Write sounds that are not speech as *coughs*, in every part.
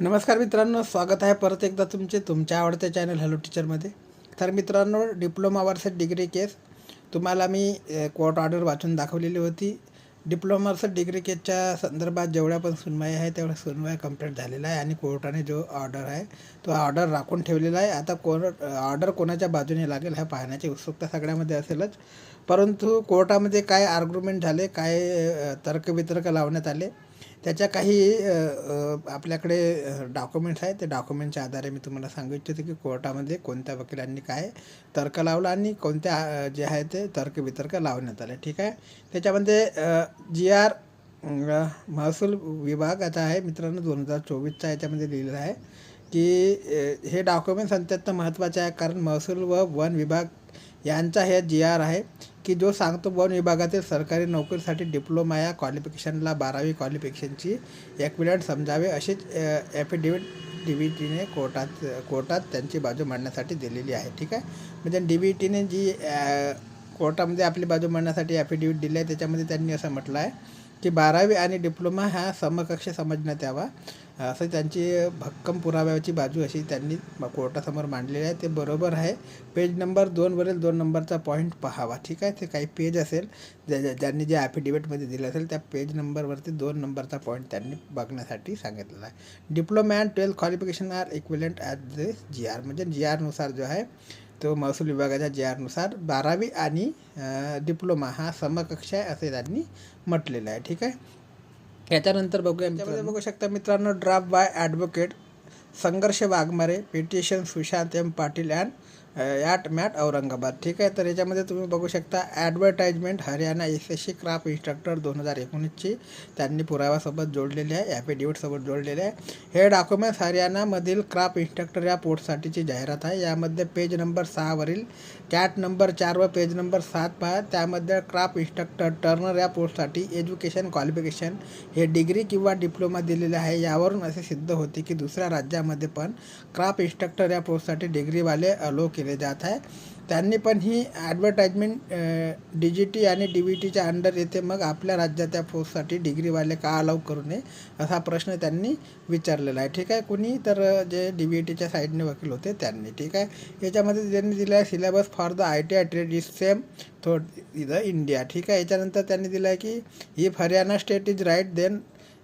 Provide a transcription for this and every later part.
नमस्कार मित्रांनो स्वागत आहे परत एकदा तुमचे तुमच्या आवडत्या चॅनल हॅलो टीचरमध्ये तर मित्रांनो डिप्लोमा वर्सेस डिग्री केस तुम्हाला मी कोर्ट ऑर्डर वाचून दाखवलेली होती. डिप्लोमा वर्सेस डिग्री केसच्या संदर्भात जेवढ्या पण सुनवाई आहे तेवढ्या सुनवाई कंप्लीट झालेला आहे आणि कोर्टाने जो ऑर्डर आहे तो ऑर्डर राखून ठेवलेला आहे. आता कोर्ट ऑर्डर कोणाच्या बाजूने लागेल ह्या पाहण्याची उत्सुकता सगळ्यामध्ये असेलच. परंतु कोर्टामध्ये काय आर्ग्युमेंट झाले काय तर्कवितर्क लावण्यात आले त्याच्या काही आपल्याकडे डॉक्युमेंट्स आहेत. ते डॉक्युमेंटच्या आधारे मी तुम्हाला सांगू इच्छितो की कोर्टामध्ये कोणत्या वकिलांनी काय तर्क लावला आणि कोणत्या जे आहे ते तर्कवितर्क लावण्यात आले. ठीक आहे? त्याच्यामध्ये जी आर महसूल विभागाचा आहे मित्रांनो दोन हजार चोवीसचा याच्यामध्ये लिहिलेलं आहे की हे डॉक्युमेंट्स अत्यंत महत्त्वाचे आहे. कारण महसूल व वन विभाग यांचा हे जी आर आहे की जो सांगतो वन विभागातील सरकारी नोकरीसाठी डिप्लोमा या क्वालिफिकेशनला बारावी क्वालिफिकेशनची एक्विलंट समजावे अशीच ॲफिडेविट डी बी टीने कोर्टात कोर्टात त्यांची बाजू मांडण्यासाठी दिलेली आहे. ठीक आहे? म्हणजे डी बी टीने जी कोर्टामध्ये आपली बाजू मांडण्यासाठी ॲफिडेविट दिली आहे त्याच्यामध्ये त्यांनी असं म्हटलं आहे की बारावी आणि डिप्लोमा हा समकक्ष समजण्यात यावा. असं त्यांची भक्कम पुराव्याची बाजू अशी त्यांनी कोर्टासमोर मांडलेली आहे. ते बरोबर आहे. पेज नंबर दोनवरील दोन नंबरचा पॉईंट पहावा. ठीक आहे? ते काही पेज असेल ज्या ज्या- ज्यांनी जे ॲफिडेविटमध्ये दिलं असेल त्या पेज नंबरवरती दोन नंबरचा पॉईंट त्यांनी बघण्यासाठी सांगितलेला आहे. Diploma and twelfth qualification are equivalent at the G R म्हणजे जी आरनुसार जो आहे तो महसूल विभागाच्या जी आरनुसार बारावी आणि डिप्लोमा हा समकक्ष आहे असे त्यांनी म्हटलेलं आहे. ठीक आहे? याच्यानंतर बघूया त्यामध्ये बघू शकता मित्रांनो draft by advocate Sangharsh Waghmare petition Sushant M Patil and at MAT Aurangabad. ठीक आहे तर याच्यामध्ये तुम्ही बघू शकता advertisement Haryana S S C craft instructor दोन हजार एकोणीसची त्यांनी पुराव्यासोबत जोडलेले आहे ॲफिडेविटसोबत जोडलेले आहे. हे डॉक्युमेंट्स हरियाणामधील क्राफ्ट इन्स्ट्रक्टर या पोस्टसाठीची जाहिरात आहे. यामध्ये पेज नंबर सहावरील कॅट नंबर चार व पेज नंबर सात पहा. त्यामध्ये क्राफ्ट इन्स्ट्रक्टर टर्नर या पोस्टसाठी एज्युकेशन क्वालिफिकेशन हे डिग्री किंवा डिप्लोमा दिलेले आहे. यावरून असे सिद्ध होते की दुसऱ्या राज्यामध्ये पण क्राफ्ट इन्स्ट्रक्टर या पोस्टसाठी डिग्रीवाले अलो केले जात आहे. त्यांनी पण ही ॲडव्हर्टाइजमेंट डी जी टी आणि डी व्ही टीच्या अंडर येते मग आपल्या राज्यात त्या पोस्टसाठी डिग्रीवाले का अलाव करू नये असा प्रश्न त्यांनी विचारलेला आहे. ठीक आहे? कुणी तर जे डी व्ही टीच्या साईडने वकील होते त्यांनी. ठीक आहे? याच्यामध्ये त्यांनी दिलं आहे syllabus for the I T I trade is same थोड द इंडिया ठीक आहे? याच्यानंतर त्यांनी दिलं आहे की if Haryana state is right then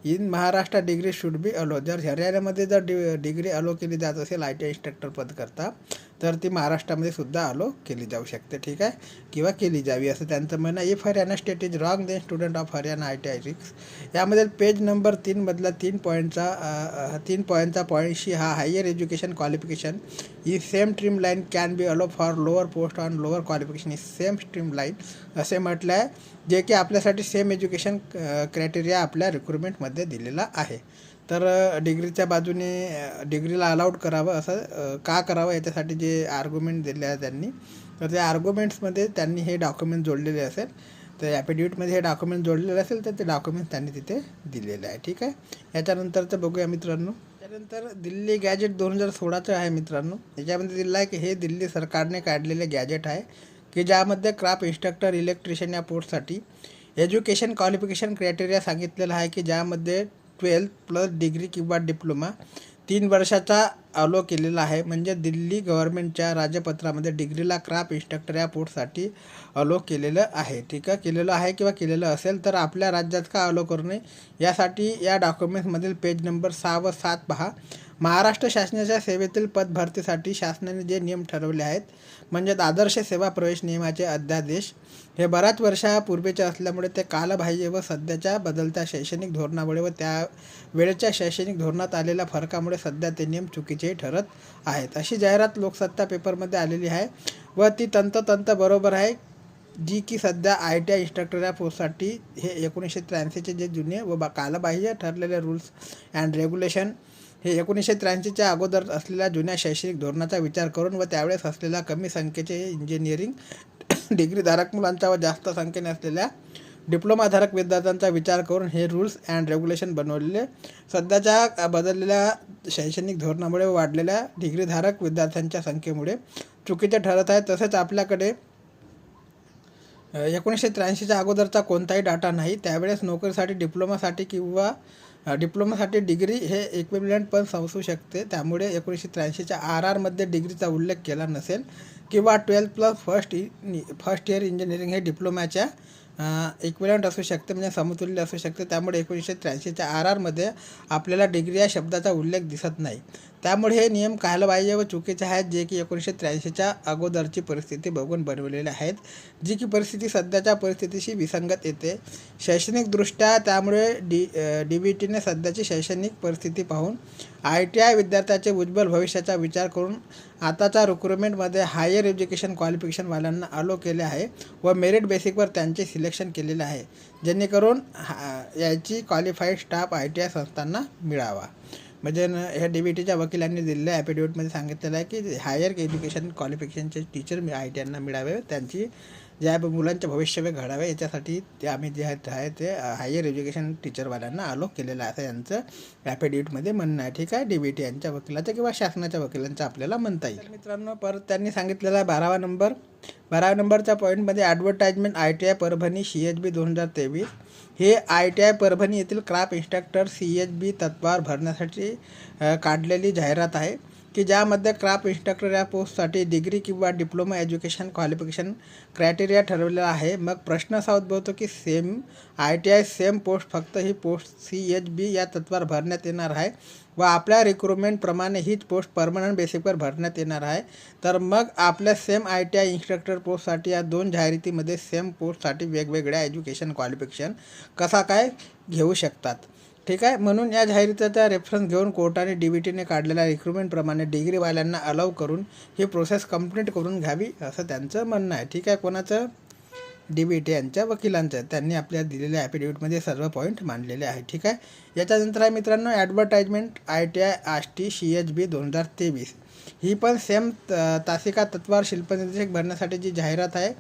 in Maharashtra degree should be allow जर हरियाणामध्ये जर डि डिग्री अलो केली जात असेल आय टी आय इन्स्ट्रक्टर पद करता तर ती महाराष्ट्रामध्ये सुद्धा अलो केली जाऊ शकते ठीक आहे? किंवा केली जावी असं त्यांचं म्हणणं आहे. If Haryana state is wrong then student of Haryana I T I रिक्स यामध्ये पेज नंबर तीनमधला तीन पॉईंटचा तीन पॉईंटचा पॉईंटशी हा higher education qualification he same stream line can be allow for lower post on lower qualification he same stream line असे म्हटलं आहे जे की आपल्यासाठी सेम एज्युकेशन क्रायटेरिया आपल्या रिक्रुटमेंटमध्ये दिलेला आहे. तर डिग्रीच्या बाजूने डिग्रीला अलाउड करावं असं का करावं याच्यासाठी जे आर्ग्युमेंट दिले आहे त्यांनी तर त्या आर्ग्युमेंट्समध्ये त्यांनी हे डॉक्युमेंट जोडलेले असेल तर ॲफिडेविटमध्ये हे डॉक्युमेंट जोडलेले असेल तर ते डॉक्युमेंट त्यांनी तिथे दिलेले आहे. ठीक आहे? याच्यानंतरचं बघूया मित्रांनो. त्यानंतर दिल्ली गॅजेट दोन हजार सोळाचं आहे मित्रांनो. याच्यामध्ये दिलं आहे की हे दिल्ली सरकारने काढलेले गॅजेट आहे की ज्यामध्ये क्राप इन्स्ट्रक्टर इलेक्ट्रिशियन या पोस्टसाठी एज्युकेशन क्वालिफिकेशन क्रायटेरिया सांगितलेलं आहे की ज्यामध्ये ट्वेल्थ प्लस डिग्री किंवा डिप्लोमा तीन वर्षाचा अलो केलेला आहे. म्हणजे दिल्ली गव्हर्नमेंटच्या राजपत्रामध्ये डिग्रीला क्राफ इन्स्ट्रक्टर या पोस्टसाठी अलो केलेलं आहे. ठीक आहे? केलेलं आहे किंवा केलेलं असेल तर आपल्या राज्यात का अलो करू नये? यासाठी या डॉक्युमेंट्समधील पेज नंबर सहा व सात पहा. महाराष्ट्र शासनाच्या सेवेतील पद भरतीसाठी शासनाने जे नियम ठरवले आहेत म्हणजेच आदर्श सेवा प्रवेश नियमाचे अध्यादेश हे बऱ्याच वर्षापूर्वीचे असल्यामुळे ते कालबाह्य व सध्याच्या बदलत्या शैक्षणिक धोरणामुळे व त्या वेळेच्या शैक्षणिक धोरणात आलेल्या फरकामुळे सध्या ते नियम चुकीचे महत्त्वाचे ठरत आहेत. अशी जाहिरात लोकसत्ता पेपरमध्ये आलेली आहे व ती तंतोतंत बरोबर आहे जी की सध्या आय टी आय इन्स्ट्रक्टर या पोस्टसाठी हे एकोणीसशे त्र्याऐंशीचे जे जुने व बा कालबाह्य ठरलेले रूल्स अँड रेग्युलेशन हे एकोणीसशे त्र्याऐंशीच्या अगोदर असलेल्या जुन्या शैक्षणिक धोरणाचा विचार करून व त्यावेळेस असलेल्या कमी संख्येचे इंजिनिअरिंग डिग्रीधारक *coughs* मुलांचा व जास्त संख्येने असलेल्या डिप्लोमाधारक विद्यार्थ्यांचा विचार करून हे रूल्स अँड रेग्युलेशन बनवलेले. सध्याच्या बदललेल्या शैक्षणिक धोरणामुळे वाढलेल्या डिग्रीधारक विद्यार्थ्यांच्या संख्येमुळे चुकीचे ठरत आहे. तसेच आपल्याकडे एकोणीसशे त्र्याऐंशीच्या अगोदरचा कोणताही डाटा नाही. त्यावेळेस नोकरीसाठी डिप्लोमासाठी किंवा डिप्लोमासाठी डिग्री हे इक्विपमेंट पण समजू शकते. त्यामुळे एकोणीसशे त्र्याऐंशीच्या आर आरमध्ये डिग्रीचा उल्लेख केला नसेल. किंवा ट्वेल्थ प्लस फर्स्ट इ फर्स्ट इयर इंजिनिअरिंग हे डिप्लोमाच्या इक्विलंट असू शकते म्हणजे समतुल्य असू शकते. त्यामुळे एकोणीसशे त्र्याऐंशीच्या आर आरमध्ये आपल्याला डिग्री या शब्दाचा उल्लेख दिसत नाही. त्यामुळे हे नियम कायला पाहिजे व चुकीचे आहेत जे की एकोणीसशे त्र्याऐंशीच्या अगोदरची परिस्थिती बघून बनवलेले आहेत जी की परिस्थिती सध्याच्या परिस्थितीशी विसंगत येते. शैक्षणिकदृष्ट्या त्यामुळे डी डी बी टीने सध्याची शैक्षणिक परिस्थिती पाहून आय टी आय विद्यार्थ्याचे उज्ज्वल भविष्याचा विचार करून आताच्या रिक्रुटमेंटमध्ये हायर एज्युकेशन क्वालिफिकेशनवाल्यांना अलो केले आहे व मेरिट बेसिकवर त्यांचे सिलेक्शन केलेले आहे जेणेकरून हा याची qualified staff I T I संस्थांना मिळावा. म्हणजे ह्या डी बी टीच्या वकिलांनी दिलेल्या ॲफिडेविटमध्ये सांगितलेलं आहे की हायर एज्युकेशन क्वालिफिकेशनचे टीचर मी आय टी आयना मिळावे त्यांची ज्या मुलांचे भविष्य घडावे याच्यासाठी ते आम्ही जे आहेत आहे ते हायर एज्युकेशन टीचरवाल्यांना आलोक केलेलं आहे. असं यांचं ॲफिडेविटमध्ये म्हणणं आहे. ठीक आहे? डी बी टी यांच्या वकिलाचं किंवा शासनाच्या वकिलांचं आपल्याला म्हणता येईल. मित्रांनो परत त्यांनी सांगितलेला आहे बारावा नंबर. बारा नंबरच्या पॉईंटमध्ये advertisement I T I Parbhani C H B दोन हजार तेवीस. हे आय टी आय परभणी येथील craft instructor C H B तत्वावर भरण्यासाठी काढलेली जाहिरात आहे. की ज्यामध्ये क्राफ्ट इन्स्ट्रक्टर या पोस्टसाठी डिग्री किंवा डिप्लोमा एज्युकेशन क्वालिफिकेशन क्रायटेरिया ठरवलेला आहे. मग प्रश्न असा उद्भवतो की same I T I same post फक्त ही पोस्ट सी एच बी या तत्वावर भरण्यात येणार आहे व आपल्या रिक्रुटमेंटप्रमाणे हीच पोस्ट परमनंट बेसिकवर भरण्यात येणार आहे. तर मग आपल्या same I T I instructor पोस्टसाठी या दोन जाहिरातीमध्ये सेम पोस्टसाठी वेगवेगळ्या एज्युकेशन क्वालिफिकेशन कसा काय घेऊ शकतात? ठीक आहे. म्हणून या जाहिरातीचा रेफरन्स घेऊन कोर्टाने डी बी टीने काढलेल्या रिक्रुटमेंटप्रमाणे डिग्रीवाल्यांना अलाव करून ही प्रोसेस कंप्लीट करून घ्यावी असं त्यांचं म्हणणं आहे. ठीक आहे. कोणाचं? डी बी टी यांच्या वकिलांचं त्यांनी आपल्या दिलेल्या ॲफिडेविटमध्ये सर्व पॉईंट मांडलेले आहे ठीक आहे. याच्यानंतर आहे मित्रांनो advertisement I T I Ashti C H B दोन हजार तेवीस. ही पण सेम तासिका तत्वावर शिल्पनिर्देशक भरण्यासाठी जी जाहिरात आहे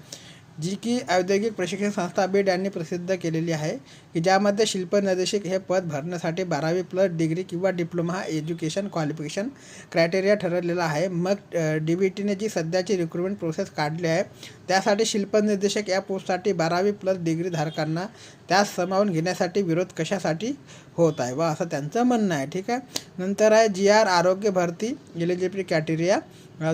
जी की औद्योगिक प्रशिक्षण संस्था बीड यांनी प्रसिद्ध केलेली आहे की ज्यामध्ये शिल्पनिर्देशक हे पद भरण्यासाठी बारावी प्लस डिग्री किंवा डिप्लोमा हा एज्युकेशन क्वालिफिकेशन क्रायटेरिया ठरवलेला आहे. मग डी बी टीने जी सध्याची रिक्रुटमेंट प्रोसेस काढली आहे त्यासाठी शिल्पनिर्देशक या पोस्टसाठी बारावी प्लस डिग्री धारकांना त्यास सामावून घेण्यासाठी विरोध कशासाठी होत आहे? वा असं त्यांचं म्हणणं आहे ठीक आहे? नंतर आहे जी आर आरोग्य भरती एलिजिबिलिटी कॅटेरिया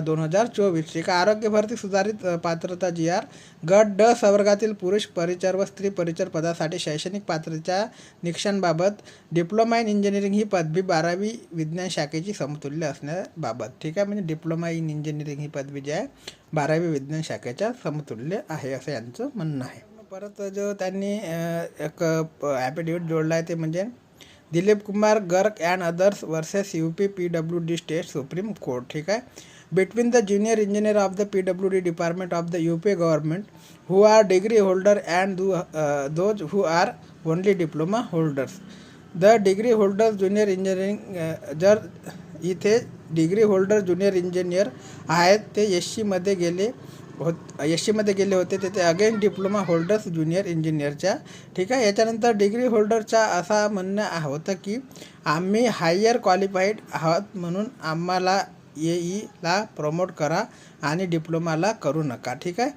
दोन हजार चोवीस ठीक आहे? आरोग्य भरती सुधारित पात्रता जी आर गट ड सवर्गातील पुरुष परिचर व स्त्री परिचर पदासाठी शैक्षणिक पात्रतेच्या निकषांबाबत डिप्लोमा इन इंजिनिअरिंग ही पदवी बारावी विज्ञान शाखेची समतुल्य असण्याबाबत ठीक आहे? म्हणजे डिप्लोमा इन इंजिनिअरिंग ही पदवी जी आहे बारावी विज्ञान शाखेच्या समतुल्य आहे असं यांचं म्हणणं आहे. परत जो त्यांनी एक ॲफिडेविट जोडला आहे ते म्हणजे Dilip Kumar Garg and others versus U P P W D state supreme court ठीक आहे? Between the junior engineer of the P W D department of the U P government who are degree holder and to those who are only diploma holders the degree holder junior engineering जर इथे degree holder junior engineer आहेत ते S सीमध्ये गेले. होत S सीमध्ये गेले होते तिथे अगेन डिप्लोमा होल्डर्स ज्युनियर इंजिनियरच्या ठीक आहे याच्यानंतर डिग्री होल्डरचा असा म्हणणं होतं की आम्ही हायर क्वालिफाईड आहोत म्हणून आम्हाला ए ईला प्रमोट करा आणि डिप्लोमाला करू नका. ठीक आहे?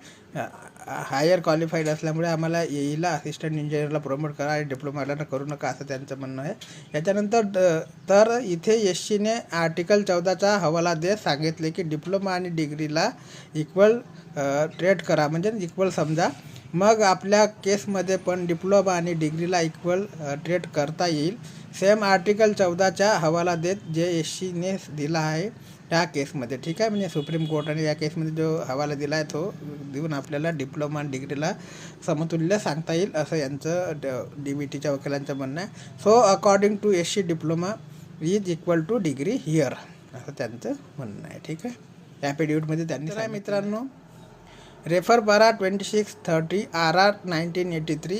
हायर क्वालिफाईड असल्यामुळे आम्हाला येईला असिस्टंट इंजिनियरला प्रमोट करा आणि डिप्लोमाला करू नका असं त्यांचं म्हणणं आहे. याच्यानंतर ड- तर इथे एस सीने आर्टिकल चौदाचा हवाला देत सांगितले की डिप्लोमा आणि डिग्रीला इक्वल ट्रेट करा. म्हणजे इक्वल समजा. मग आपल्या केसमध्ये पण डिप्लोमा आणि डिग्रीला इक्वल ट्रेड करता येईल. सेम आर्टिकल चौदाच्या हवाला देत जे एस सीने दिला आहे. त्या केसमध्ये. ठीक आहे म्हणजे सुप्रीम कोर्टाने या केसमध्ये जो हवाला दिला आहे तो देऊन आपल्याला डिप्लोमा आणि डिग्रीला समतुल्य सांगता येईल असं यांचं डी बी टीच्या वकिलांचं म्हणणं आहे. So according to S C diploma is equal to degree here असं त्यांचं म्हणणं आहे. ठीक आहे? ॲफिडेविटमध्ये त्यांनी काय मित्रांनो रेफर बारा twenty six thirty R R nineteen eighty three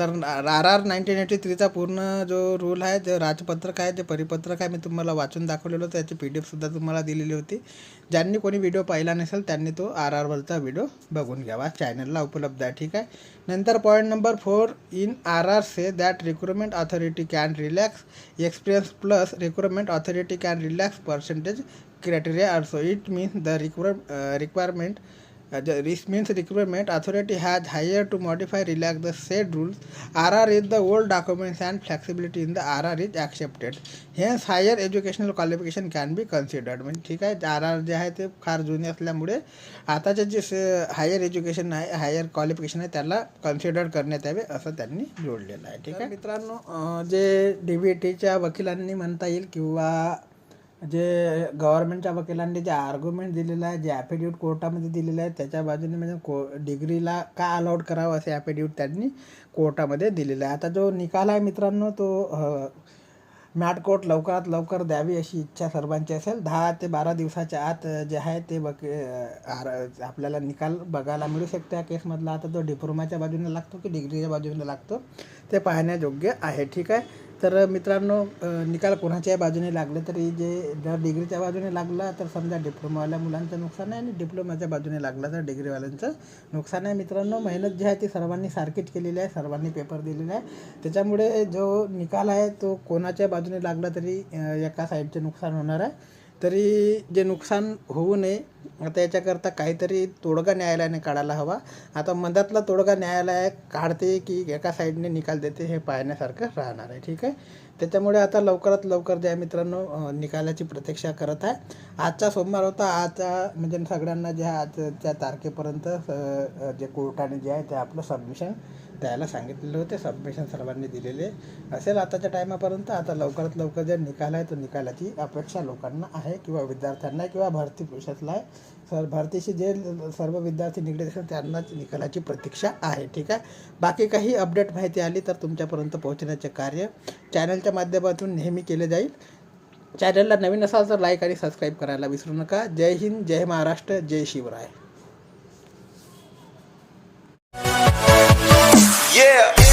तर आर आर नाईन्टीन एटी थ्रीचा पूर्ण जो रूल आहे जे राजपत्रक आहे जे परिपत्रक आहे मी तुम्हाला वाचून दाखवलेलो होतं. त्याची पी डी एफसुद्धा तुम्हाला दिलेली होती. ज्यांनी कोणी व्हिडिओ पाहिला नसेल त्यांनी तो आर आरवरचा व्हिडिओ बघून घ्यावा. चॅनलला उपलब्ध आहे ठीक आहे? नंतर point number four in R R say that recruitment authority can relax experience plus recruitment authority can relax percentage criteria. It it the require requirement the, requirement this means requirement authority has higher to modify relax the said rules rr is the old documents and flexibility in the rr is accepted hence higher educational qualification can be considered म्हणजे ठीक आहे R R J आहे ते फार जुने असल्यामुळे आताचे जे हायर एज्युकेशन आहे हायर क्वालिफिकेशन आहे त्याला कन्सिडर करण्यात यावे असं त्यांनी जोडलेलं आहे ठीक आहे मित्रांनो जे डी बी टीच्या वकिलांनी म्हणता येईल किंवा जे गव्हर्नमेंटच्या वकिलांनी जे आर्ग्युमेंट दिलेलं आहे जे ॲफिडेविट कोर्टामध्ये दिलेलं आहे त्याच्या बाजूने म्हणजे को डिग्रीला का अलाउड करावं असे ॲफिडेविट त्यांनी कोर्टामध्ये दिलेलं आहे. आता जो निकाल आहे मित्रांनो तो मॅट कोर्ट लवकरात लवकर द्यावी अशी इच्छा सर्वांची असेल. दहा ते बारा दिवसाच्या आत जे आहे ते वक आर- आपल्याला निकाल बघायला मिळू शकतो या केसमधला. आता तो डिप्लोमाच्या बाजूने लागतो की डिग्रीच्या बाजूने लागतो? ते पाहण्यायोग्य आहे. ठीक आहे? तर मित्रांनो निकाल कोणाच्याही बाजूने लागले तरी जे जर डिग्रीच्या बाजूने लागला तर समजा डिप्लोमावाल्या मुलांचं नुकसान आहे आणि डिप्लोमाच्या बाजूने लागला तर डिग्रीवाल्यांचं नुकसान आहे. मित्रांनो मेहनत जी आहे ती सर्वांनी सारखीच केलेली आहे सर्वांनी पेपर दिलेला आहे. त्याच्यामुळे जो निकाल आहे तो कोणाच्या बाजूने लागला तरी एका साईडचे नुकसान होणार आहे. तरी जे नुकसान होऊ नये आता याच्याकरता काहीतरी तोडगा न्यायालयाने काढायला हवा. आता मधातला तोडगा न्यायालय काढते की एका साईडने निकाल देते हे पाहण्यासारखं राहणार आहे. ठीक आहे? त्याच्यामुळे आता लवकरात लवकर ज्या मित्रांनो निकालाची प्रतीक्षा करत आहे आजचा सोमवार होता. आजचा म्हणजे सगळ्यांना जे आजच्या तारखेपर्यंत जे कोर्टाने जे आहे ते आपलं सबमिशन द्यायला सांगितलेले होते. सबमिशन सर्वांनी दिलेले असेल आताच्या टायमापर्यंत. आता लवकरात लवकर जे निकाल आहे तो निकालाची अपेक्षा लोकांना आहे किंवा विद्यार्थ्यांना किंवा भरती पुरुषातला आहे. सर भारतीशी जे सर्व विद्यार्थी निगडीत असेल त्यांनाच निकालाची प्रतीक्षा आहे ठीक आहे? बाकी काही अपडेट माहिती आली तर तुमच्यापर्यंत पोहोचण्याचे कार्य चॅनलच्या माध्यमातून नेहमी केले जाईल. चॅनलला नवीन असाल तर लाईक आणि सबस्क्राईब करायला विसरू नका. जय हिंद जय महाराष्ट्र जय शिवराय. Yeah.